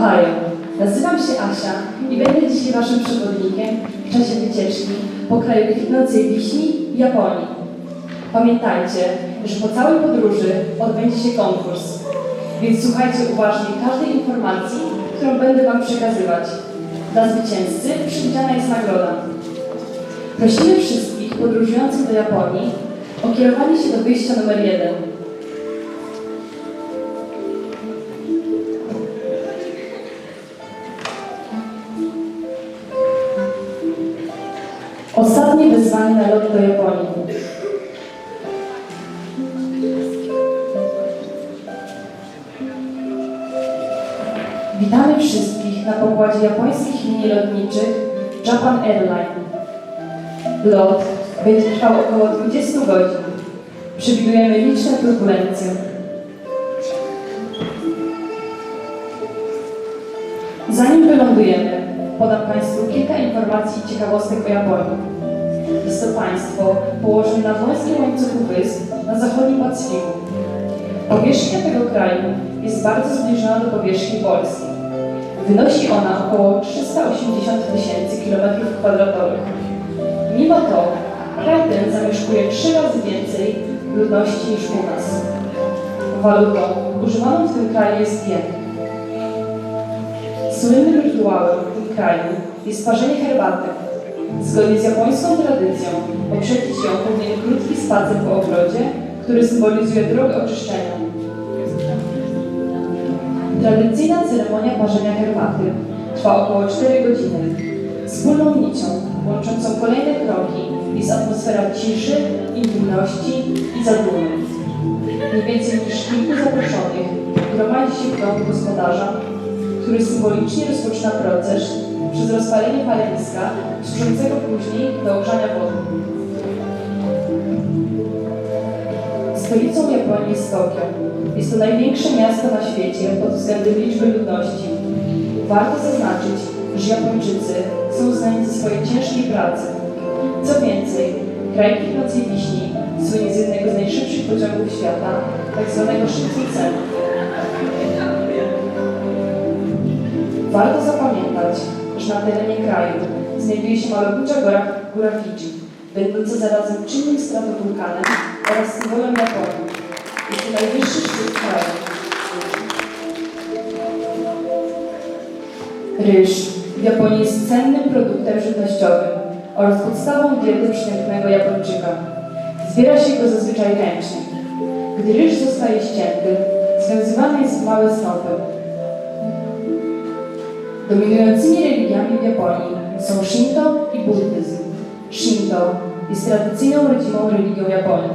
Ohio. Nazywam się Asia i będę dzisiaj Waszym przewodnikiem w czasie wycieczki po kraju kwitnącej wiśni Japonii. Pamiętajcie, że po całej podróży odbędzie się konkurs, więc słuchajcie uważnie każdej informacji, którą będę Wam przekazywać. Dla zwycięzcy przewidziana jest nagroda. Prosimy wszystkich podróżujących do Japonii o kierowanie się do wyjścia numer jeden. Na lot do Japonii. Witamy wszystkich na pokładzie japońskich linii lotniczych Japan Airlines. Lot będzie trwał około 20 godzin. Przewidujemy liczne turbulencje. Zanim wylądujemy, podam Państwu kilka informacji i ciekawostek o Japonii. Jest to państwo położone na wąskim łańcuchu wysp na zachodnim Pacyfiku. Powierzchnia tego kraju jest bardzo zbliżona do powierzchni Polski. Wynosi ona około 380 tysięcy kilometrów kwadratowych. Mimo to kraj ten zamieszkuje trzy razy więcej ludności niż u nas. Walutą używaną w tym kraju jest jen. Słynnym rytuałem w tym kraju jest parzenie herbaty. Zgodnie z japońską tradycją poprzedzać ją powinien krótki spacer po ogrodzie, który symbolizuje drogę oczyszczenia. Tradycyjna ceremonia parzenia herbaty trwa około 4 godziny. Wspólną nicią łączącą kolejne kroki jest atmosfera ciszy, intymności i zadumy. Nie więcej niż kilku zaproszonych gromadzi się w domu gospodarza, który symbolicznie rozpoczyna proces przez rozpalenie paleniska, służącego później do ogrzania wody. Stolicą Japonii jest Tokio. Jest to największe miasto na świecie pod względem liczby ludności. Warto zaznaczyć, że Japończycy są znani ze swojej ciężkiej pracy. Co więcej, kraj kwitnącej wiśni słynie z jednego z najszybszych pociągów świata, tak zwanego Shinkansen. Warto zapamiętać, na terenie kraju znajduje się malownicza góra, góra Fidżi, będąca zarazem czynnym stratowulkanem oraz symbolem Japonii. Jest to najwyższy szczyt kraju. Ryż w Japonii jest cennym produktem żywnościowym oraz podstawą diety przeciętnego Japończyka. Zbiera się go zazwyczaj ręcznie. Gdy ryż zostaje ścięty, związywany jest w małe snopy. Dominującymi religiami w Japonii są Shinto i buddyzm. Shinto jest tradycyjną rodzimą religią Japonii.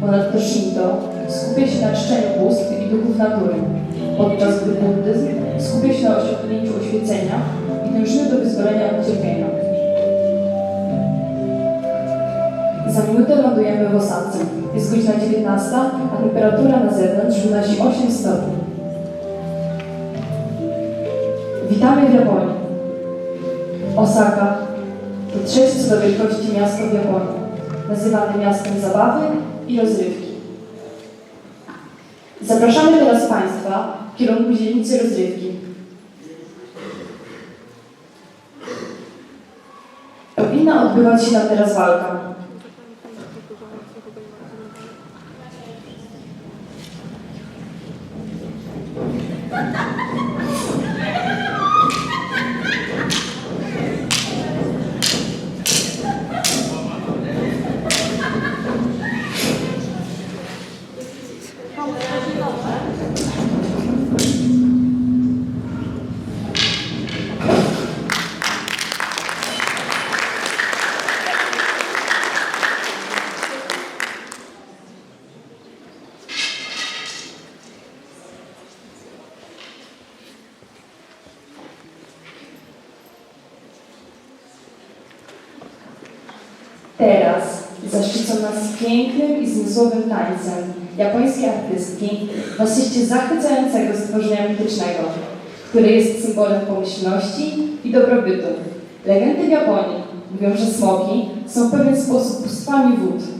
Ponadto Shinto skupia się na czczeniu bóstw i duchów natury, podczas gdy buddyzm skupia się na osiągnięciu oświecenia i dążeniu do wyzwolenia od cierpienia. Za minutę lądujemy w Osace. Jest godzina 19, a temperatura na zewnątrz wynosi 8 stopni. Witamy w Japonii. Osaka to trzecie co do wielkości miasto w Japonii, nazywane miastem zabawy i rozrywki. Zapraszamy teraz Państwa w kierunku dzielnicy rozrywki. Powinna odbywać się tam teraz walka. Zmysłowym tańcem japońskiej artystki w asyście zachwycającego stworzenia mitycznego, które jest symbolem pomyślności i dobrobytu. Legendy w Japonii mówią, że smoki są w pewien sposób bóstwami wód.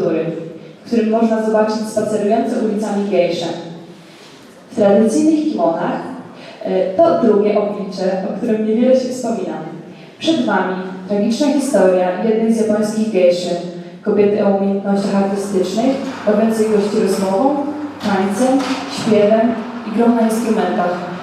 Kultury, w którym można zobaczyć spacerujące ulicami gejsze. W tradycyjnych kimonach e, to drugie oblicze, o którym niewiele się wspomina. Przed Wami tragiczna historia jednej z japońskich gejszy, kobiety o umiejętnościach artystycznych, bawiącej gości rozmową, tańcem, śpiewem i grą na instrumentach.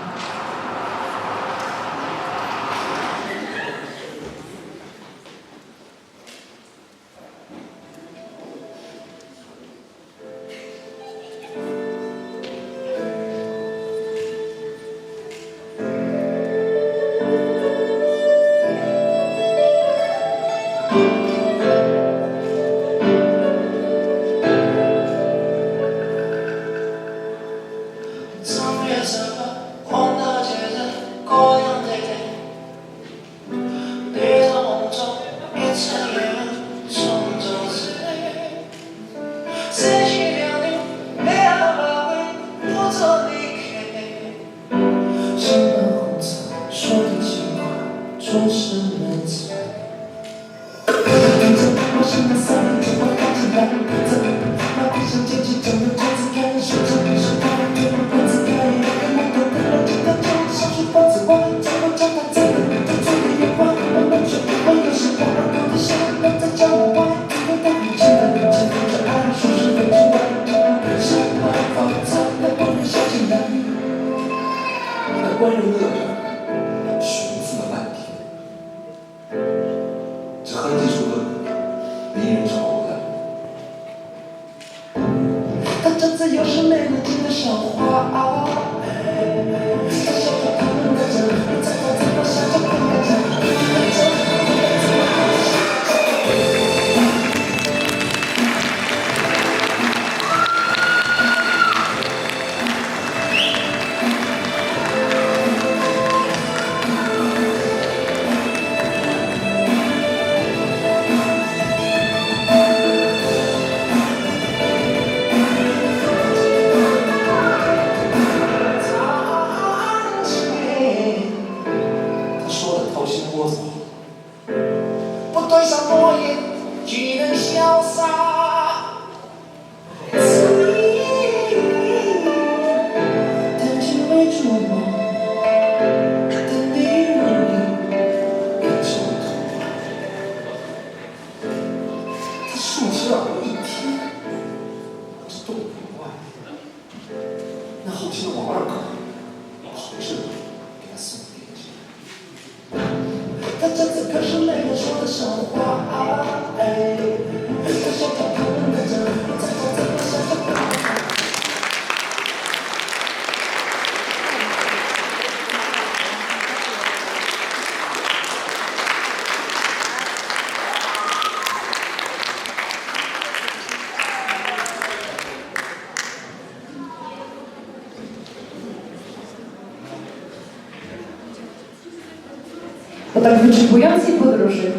Po wyczerpującej podróży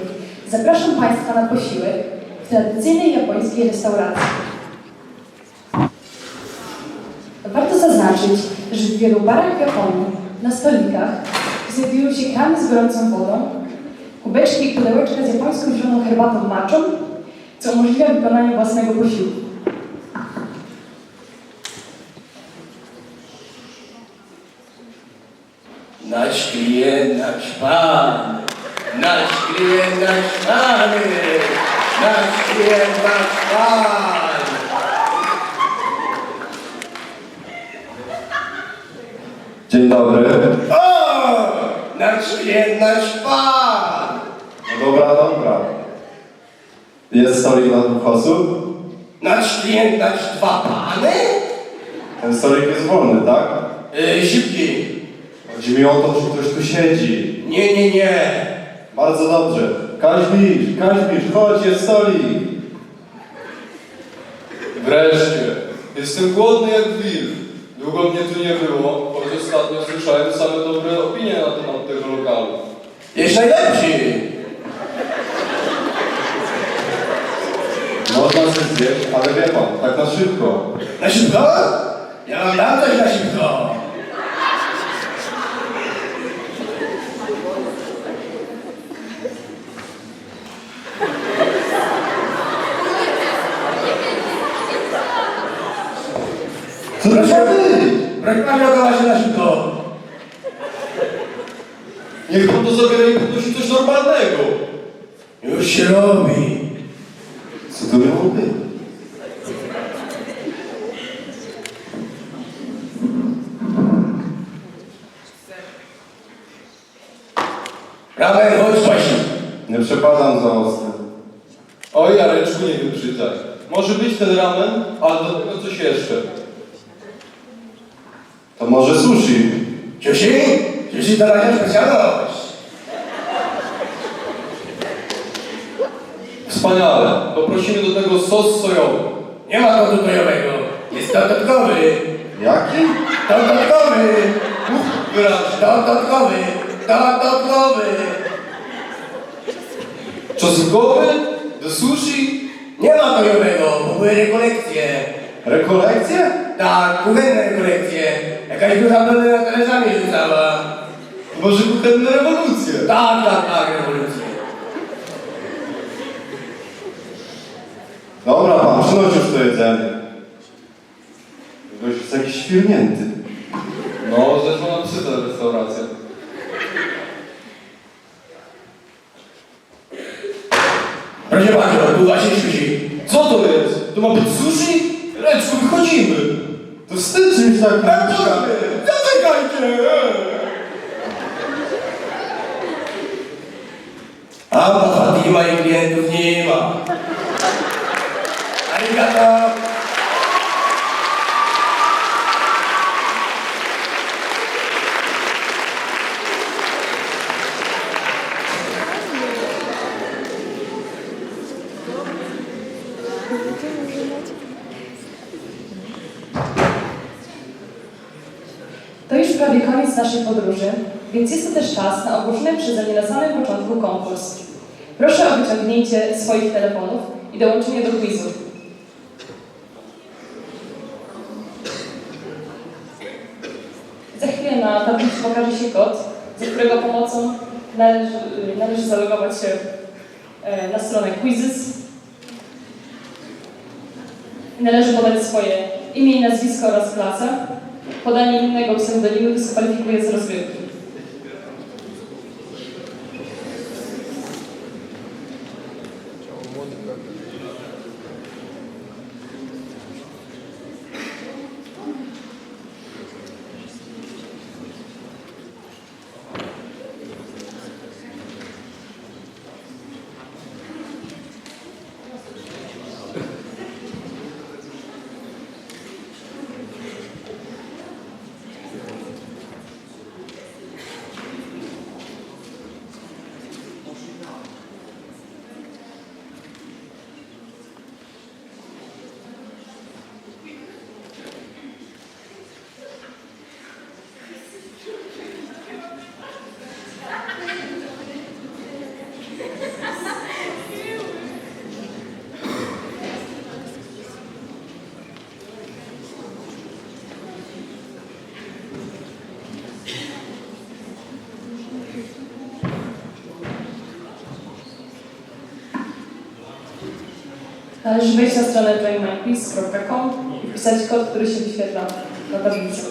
zapraszam Państwa na posiłek w tradycyjnej japońskiej restauracji. Warto zaznaczyć, że w wielu barach w Japonii na stolikach znajdują się krany z gorącą wodą, kubeczki i pudełeczka z japońską zieloną herbatą maczą, co umożliwia wykonanie własnego posiłku. Nasz klient, nasz pan, nasz klient, nasz pan, nasz klient, nasz pan. Dzień dobry. O, nasz klient, nasz pan. No dobra, dobra. Jest stolik na dwóch osób? Nasz klient, nasz dwa pany? Ten stolik jest wolny, tak? Yy, szybki. Chodzi mi o to, że ktoś tu siedzi. Nie, nie, nie. Bardzo dobrze. Kaźmisz, Kaźmisz, chodź, jest stolik. Wreszcie. Jestem głodny jak wilk. Długo mnie tu nie było, choć ostatnio słyszałem same dobre opinie na temat tego lokalu. Jest najlepszy. Można coś zjeść, ale wie pan, tak na szybko. Na szybko? Ja mam dam coś na szybko. To? Broń Pani ogoła się na szybko. Niech on to zabiera i podnosi coś normalnego. Już się robi. Co to być? Ramen, chodź właśnie. Nie przepadam za ostry. Oj, Jareczku, nie wybrzydzaj. Może być ten ramen, ale do tego coś jeszcze. To może sushi? Ciusi? Ciusi to nasza specjalność. Wspaniale. Poprosimy do tego sos sojowy. Nie ma kodu tojowego. Jest dodatkowy. Jaki? Dodatkowy. Wyraźnie. Dodatkowy. Dodatkowy. Czosnkowy? Do sushi? Nie ma tojowego, bo były rekolekcje. Rekolekcje? Tak, kuchenne rekolekcje. Jakaś duża blondyna na talerzami rzucała. Może kuchenne rewolucje? Tak, tak, tak, rewolucję. Dobra pan, przynoś już to jedzenie. Gość jest jakiś świrnięty. No, zeszła na psy ta restauracja. Proszę bardzo, tu właśnie siusi. Co to jest? To ma być sushi? Reczku, wychodzimy. To wstyd czymś takim mieszkać. Zaczekajcie! A Fatima i klientów nie ma. Arigato. To już prawie koniec naszej podróży, więc jest to też czas na ogłoszony przeze mnie na samym początku konkurs. Proszę o wyciągnięcie swoich telefonów i dołączenie do quizu. Za chwilę na tablicy pokaże się kod, za którego pomocą należy, należy zalogować się e, na stronę Quizzes. Należy podać swoje imię i nazwisko oraz klasę. Podanie innego pseudonimu dyskwalifikuje z rozgrywki. Należy wejść na stronę joinmyquiz.com i wpisać kod, który się wyświetla na tablicy.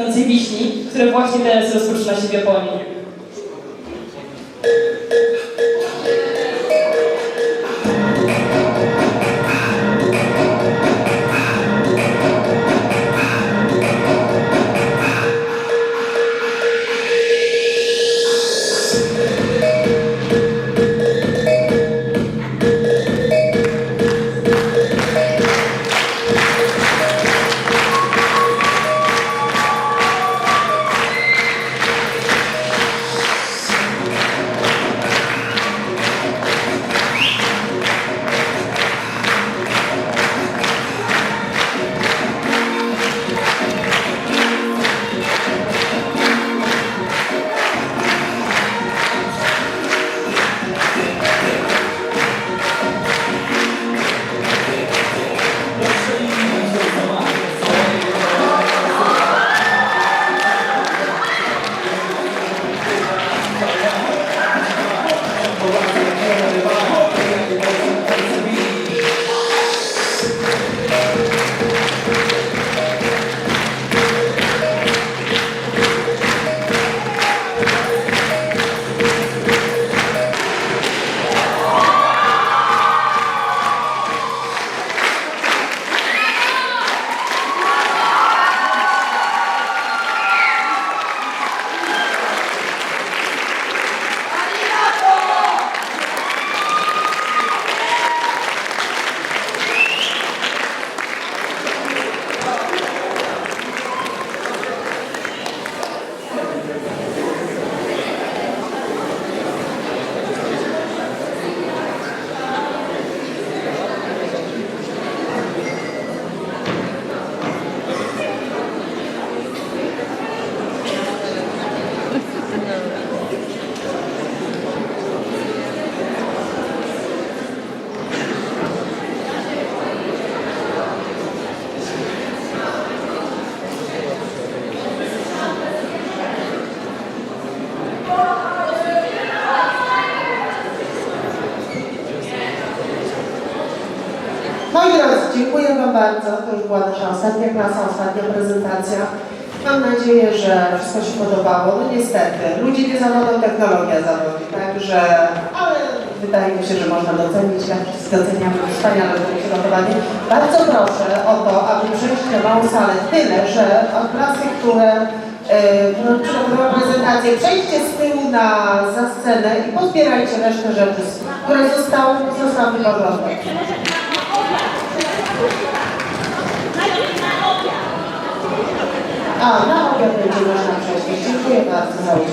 Kwitnącej wiśni, które właśnie teraz rozpoczyna się w Japonii. Bardzo. To już była nasza ostatnia klasa, ostatnia prezentacja. Mam nadzieję, że wszystko się podobało. No niestety, ludzi nie zawodzą, technologia zawodzi, także, ale wydaje mi się, że można docenić, jak wszyscy doceniamy wspaniale przygotowanie. Bardzo proszę o to, aby przejść na małą salę. Tyle, że od klasy, które yy, no, przygotowały prezentację, przejdźcie z tyłu na, za scenę i pozbierajcie resztę rzeczy, które zostały, zostały wyglądane. A, na obiad będzie można przejść. Dziękuję bardzo.